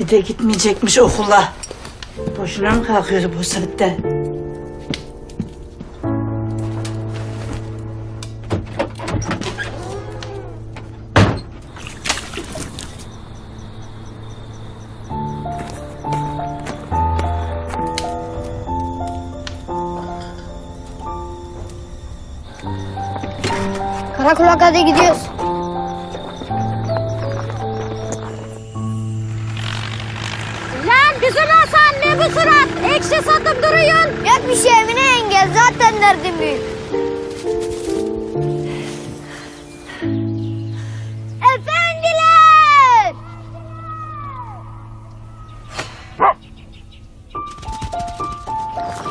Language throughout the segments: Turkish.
Bir de gitmeyecekmiş okula. Boşuna mı kalkıyor bu saatte? Karakola hadi gidiyoruz. Bizim Hasan ne bu surat? Ekşi satıp duruyorsun. Yok bir şey Emine yenge zaten derdim büyük. Efendiler!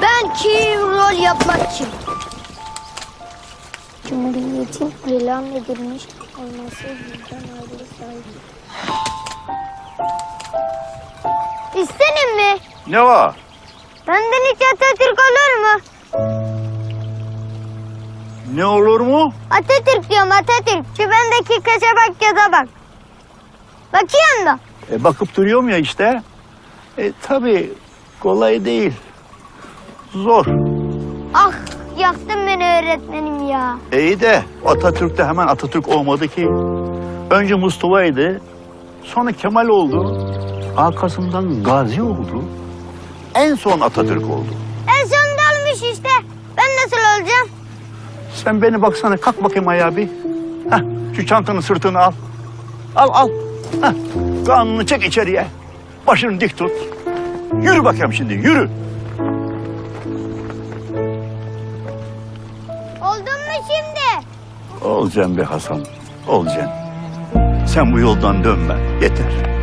Ben kim rol yapmak için? Cumhuriyetin ilan edilmiş olması bizden ayrı saygı. İstenim mi? Ne var? Benden hiç Atatürk olur mu? Ne olur mu? Atatürk diyorum Atatürk. Şu bendeki kaşa bak göze bak. Bakıyorsun da. E, bakıp duruyorum ya işte. E, tabii kolay değil. Zor. Ah yaktın beni öğretmenim ya. İyi de Atatürk de hemen Atatürk olmadı ki. Önce Mustafa'ydı. Sonra Kemal oldu. Arkasından Gazi oldu. En son Atatürk oldu. En sonunda olmuş işte. Ben nasıl olacağım? Sen beni baksana kalk bakayım ayağa bir. Heh, şu çantanın sırtını al. Al al. Heh, kanını çek içeriye. Başını dik tut. Yürü bakayım şimdi yürü. Oldun mu şimdi? Olacaksın be Hasan. Olacaksın. Sen bu yoldan dönme. Yeter.